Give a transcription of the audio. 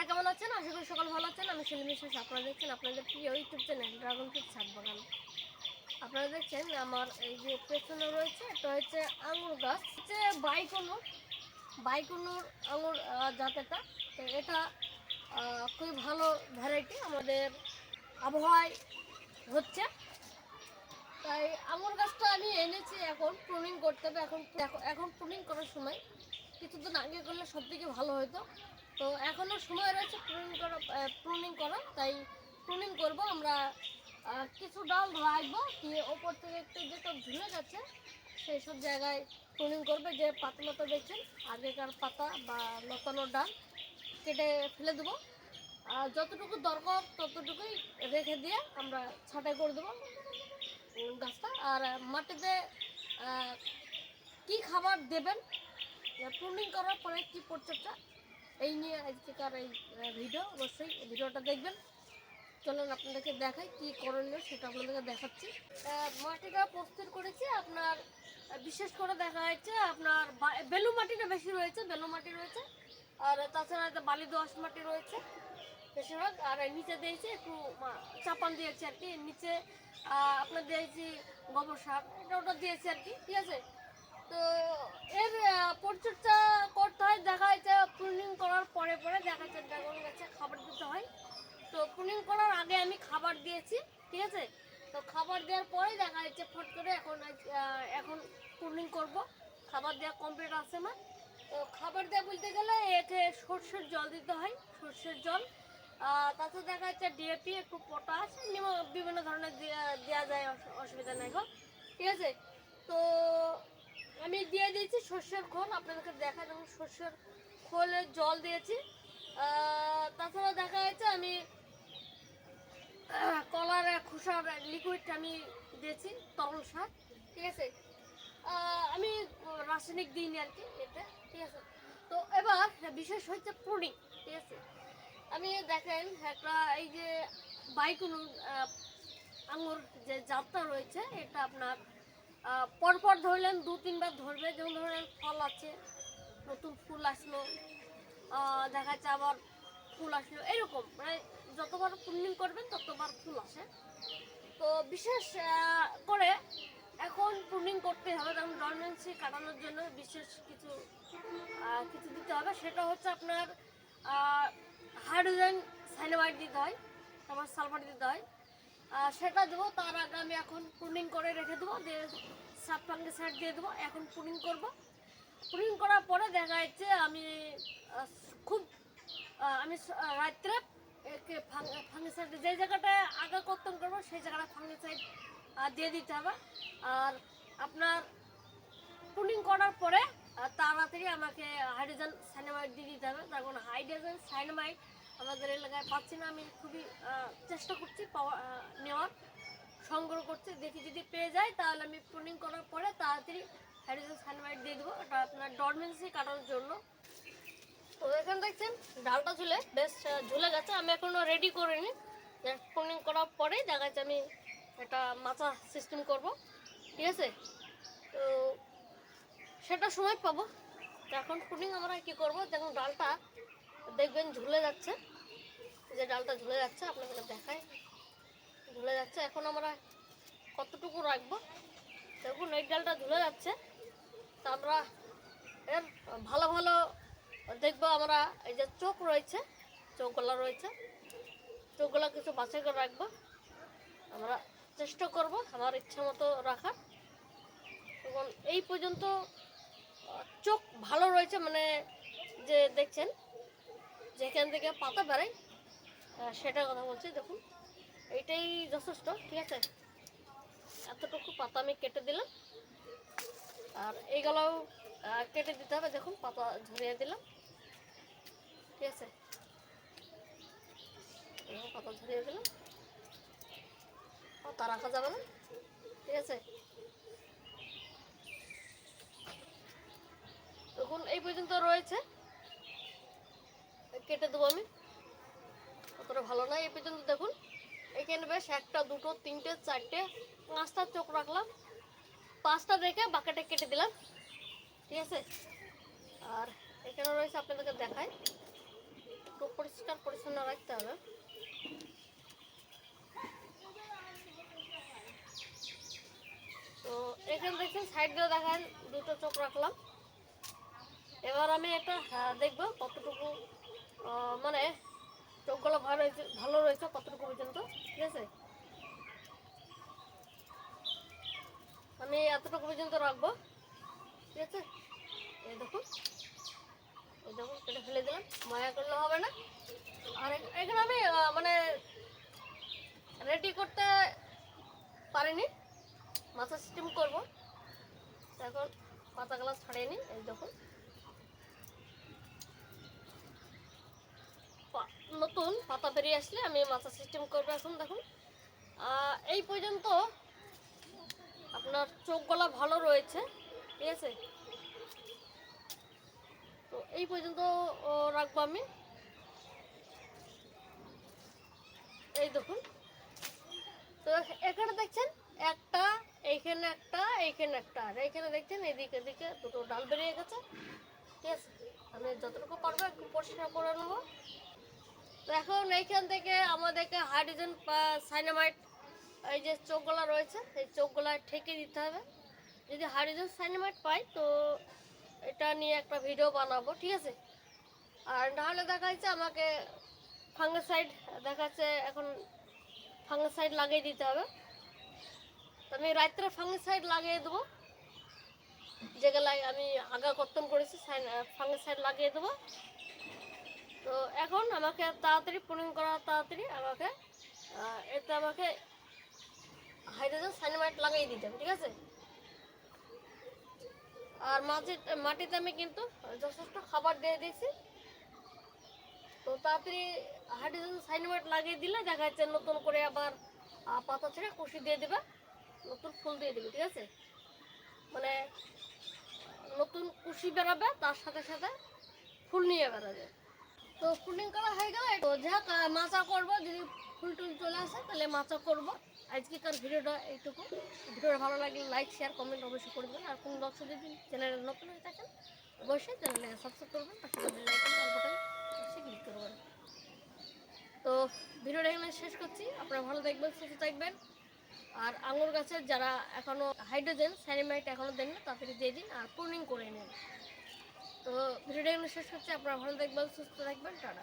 আপনারা কেমন আছেন? আশা করি সকাল ভালো আছেন। আমি সেলিম বিশ্বাস আপনারা দেখছেন আপনাদের প্রিয় ইউটিউব চ্যানেল ড্রাগন ফ্রুট ছাদ বাগান আপনারা দেখছেন আমার এই যে পেছনে রয়েছে, এটা হচ্ছে আঙুর গাছ। হচ্ছে বাইকনুর বাইকনুর আঙুর জাতেটা তো এটা খুবই ভালো ভ্যারাইটি আমাদের আবহাওয়ায় হচ্ছে। তাই আঙুর গাছটা আমি এনেছি এখন প্রুনিং করতে হবে। এখন, এখন- এখন প্রুনিং করার সময়, কিছুদিন আগে করলে সব থেকে ভালো হতো। তো এখনও সময় রয়েছে প্রুনিং করা প্রুনিং করা তাই প্রুনিং করব। আমরা কিছু ডাল রাখব দিয়ে ওপর থেকে একটু যেটা ঝুলে গেছে সেই সব জায়গায় প্রুনিং করবে। যে পাতা লতা দেখছেন, আগেকার পাতা বা লতানো ডাল, কেটে ফেলে দেবো। আর যতটুকু দরকার ততটুকুই রেখে দিয়ে আমরা ছাঁটাই করে দেবো গাছটা। আর মাটিতে কি খাবার দেবেন প্রুনিং করার পরে কি পরিচর্যা এই নিয়ে আজকেকার এই ভিডিও অবশ্যই ভিডিওটা দেখবেন। চলুন আপনাদেরকে দেখাই কি করণীয়, সেটা আপনাদেরকে দেখাচ্ছি। মাটিটা প্রস্তুত করেছি, আপনার বিশেষ করে দেখা হয়েছে আপনার বেলু মাটিটা বেশি রয়েছে, বেলু মাটি রয়েছে। আর তাছাড়া বালি দোআঁশ মাটি রয়েছে, বেশিরভাগ। আর নিচে দিয়েছি একটু চাপান দিয়েছি আর কি। নিচে আপনার দিয়েছি গোবর সার। এটা ওটা দিয়েছি আর কি, ঠিক আছে? তো এর পরিচর্যা করতে হয় দেখা যাচ্ছে প্রুনিং করার পরে পরে দেখা যাচ্ছে ড্রাগন গাছে খাবার দিতে হয় তো প্রুনিং করার আগে আমি খাবার দিয়েছি, ঠিক আছে? তো খাবার দেওয়ার পরেই দেখা যাচ্ছে ফট করে এখন এখন প্রুনিং করব। খাবার দেওয়া কমপ্লিট আছে না তো খাবার দেওয়া বলতে গেলে একে সর্ষের জল দিতে হয়, সর্ষের জল। তাছাড়া দেখা যাচ্ছে ডিএপি একটু পটাশ বিভিন্ন ধরনের দেওয়া যায়, অসু- অসুবিধা নেই গো। ঠিক আছে? তো আমি দিয়ে দিয়েছি সর্ষের খোল, আপনাদেরকে দেখা যেমন সর্ষের খোলে জল দিয়েছি। তাছাড়া দেখা যাচ্ছে আমি কলার খোসার লিকুইড আমি দিয়েছি, তরল সার, ঠিক আছে? আমি রাসায়নিক দিইনি আর কি এতে ঠিক আছে? তো এবার বিশেষ হচ্ছে প্রুনিং ঠিক আছে? আমি দেখেন একটা এই যে বাইকুন আঙুর যে জাতটা রয়েছে, এটা আপনার পরপর ধরলেন দু, তিনবার ধরবে। যেমন ধরেন ফল আছে, নতুন ফুল আসলো দেখা যাচ্ছে আবার ফুল আসলো এরকম মানে যতবার পূর্ণিম করবেন, ততবার ফুল আসে। তো বিশেষ করে এখন প্রুনিং করতে হবে, কারণ ডরমেন্সি কাটানোর জন্য বিশেষ কিছু কিছু দিতে হবে। সেটা হচ্ছে আপনার হাইড্রোজেন সাইনামাইড দিতে হয়, তারপর সালফার দিতে হয়। সেটা দেবো, তার আগে আমি এখন প্রুনিং করে রেখে দেবো, দিয়ে সাত ফাঙ্গে সাইড দিয়ে দেবো, এখন প্রুনিং করব। প্রুনিং করার পরে দেখা যাচ্ছে আমি খুব আমি রাত্রে ফাঙ্গিসাইড যে জায়গাটায় আগে কর্তন করব, সেই জায়গাটা ফাঙ্গিসাইড দিয়ে দিতে হবে। আর আপনার পুলিং করার পরে তাড়াতাড়ি আমাকে হাইড্রোজেন সাইনামাইড দিয়ে দিতে হবে। কারণ হাইড্রোজেন সাইনামাইড আমাদের এলাকায় পাচ্ছি না। আমি খুবই চেষ্টা করছি পাওয়া নেওয়ার, সংগ্রহ করছি। দেখি যদি পেয়ে যায়, তাহলে আমি পুলিং করার পরে তাড়াতাড়ি হাইড্রোজেন সাইনামাইড দিয়ে দেবো। এটা আপনার ডরমেন্সি কাটানোর জন্য। তো এখানে দেখছেন, ডালটা ঝুলে বেশ ঝুলে গেছে। আমি এখনও রেডি করিনি। পুলিং করার পরেই দেখা যাচ্ছে আমি একটা মাচা সিস্টেম করব। ঠিক আছে? তো সেটা সময় পাবো। এখন পুডিং আমরা কি করব? দেখুন, ডালটা দেখবেন ঝুলে যাচ্ছে। যে ডালটা ঝুলে যাচ্ছে আপনাকে দেখায় ঝুলে যাচ্ছে। এখন আমরা কতটুকু রাখব? দেখুন, এই ডালটা ঝুলে যাচ্ছে। তা আমরা এর ভালো ভালো দেখব আমরা এই যে চোখ রয়েছে চোখগুলো রয়েছে। চোখগুলো কিছু বাছাই করে রাখব। আমরা চেষ্টা করব আমার ইচ্ছা মতো রাখার। এবং এই পর্যন্ত চোখ ভালো রয়েছে মানে যে দেখছেন যেখান থেকে পাতা বেড়ায় সেটা কথা বলছি দেখুন। এইটাই যথেষ্ট ঠিক আছে? এতটুকু পাতা আমি কেটে দিলাম। আর এইগুলো আহ, কেটে দিতে হবে দেখুন পাতা ঝরিয়ে দিলাম। ঠিক আছে। পাতা ঝরিয়ে দিলাম পাতা রাখা যাবে না? ঠিক আছে। দেখুন এই পর্যন্ত রয়েছে। কেটে দেবো আমি। অতটা ভালো নয় এই পর্যন্ত দেখুন। এখানে বেশ একটা, দুটো, তিনটে, চারটে, পাঁচটা চোখ রাখলাম। পাঁচটা রেখে বাকেটে কেটে দিলাম। ঠিক আছে। আর এখানে রয়েছে, আপনাদেরকে দেখায় একটু পরিষ্কার পরিচ্ছন্ন রাখতে হবে। তো এখানে দেখছেন সাইড দিয়ে দেখেন দুটো চোখ রাখলাম। এবার আমি এটা আহ, দেখব কতটুকু মানে চোখগুলো ভালো রয়েছে ভালো রয়েছে কতটুকু পর্যন্ত ঠিক আছে? আমি এতটুকু পর্যন্ত রাখব ঠিক আছে? এই দেখুন। দেখুন এটা ফেলে দিলাম। মায়া করলে হবে না। আর এখানে আমি মানে রেডি করতে পারিনি। মাথা সিস্টেম করব। এখন পাতাগুলো ছাড়িয়ে নিই, এই দেখুন নতুন পাতা বেরিয়ে আসলে আমি মাথা সিস্টেম করব এখন দেখুন এই পর্যন্ত আপনার চোখ গলা ভালো রয়েছে, ঠিক আছে? এই পর্যন্ত রাখব আমি। এই দেখুন। তো এখানে দেখছেন, একটা, এইখানে একটা এইখানে একটা, আর এইখানে দেখছেন, এদিকে এদিকে দুটো ডাল বেরিয়ে গেছে। ঠিক আছে? আমি যতটুকু পারব একটু পরিষ্কার করে নেব। তো এখন এইখান থেকে আমাদেরকে হাইড্রোজেন সাইনামাইট এই যে চোখগুলা রয়েছে, এই চোখগুলা ঠেকে দিতে হবে। যদি হাইড্রোজেন সাইনামাইট পাই, তো এটা নিয়ে একটা ভিডিও বানাবো, ঠিক আছে? আর নাহলে দেখা যাচ্ছে আমাকে ফাঙ্গাসাইড দেখা যাচ্ছে এখন ফাঙ্গাসাইড লাগিয়ে দিতে হবে। তো আমি রাত্রে ফাঙ্গাসাইড লাগিয়ে দেবো। যেগুলাই আমি আগা কর্তন করেছি ফাঙ্গাসাইড লাগিয়ে দেবো। তো এখন আমাকে তাড়াতাড়ি পুলিং করা, তাড়াতাড়ি আমাকে এতে আমাকে হাইড্রোজেন সাইনামাইট লাগিয়ে দিতে হবে, ঠিক আছে? আর মাটি মাটিতে আমি কিন্তু যথেষ্ট খাবার দিয়ে দিয়েছি। তো তাড়াতাড়ি হাইড্রোজেন সাইনামাইট লাগিয়ে দিলে দেখা যাচ্ছে নতুন করে আবার পাতা ছেড়ে কুশি দিয়ে দেবে, নতুন ফুল দিয়ে দেবে, ঠিক আছে? মানে নতুন কুশি বেরোবে, তার সাথে সাথে ফুল নিয়ে বেরোবে। তো ফুলিং করা হয়ে গেলে, তো যাক মাচা করব, যদি ফুল টুল চলে আসে, তাহলে মাচা করব। আজকেকার ভিডিওটা এইটুকু। ভিডিওটা ভালো লাগলে লাইক শেয়ার কমেন্ট অবশ্যই করবেন আর কোন দর্শক যদি চ্যানেলে নতুন হয়ে থাকেন, অবশ্যই চ্যানেলে সাবস্ক্রাইব করবেন, পাশে অবশ্যই ক্লিক করবেন। তো ভিডিওটা এখানে শেষ করছি। আপনারা ভালো দেখবেন সুস্থ থাকবেন। আর আঙুর গাছের যারা এখনও হাইড্রোজেন স্যানিমাইট এখনও দেন না তাড়াতাড়ি দিয়ে দিন আর প্রুনিং করে নিন। তো ভিডিওটা এখানে শেষ করছি। আপনারা ভালো দেখবেন সুস্থ থাকবেন, টাটা।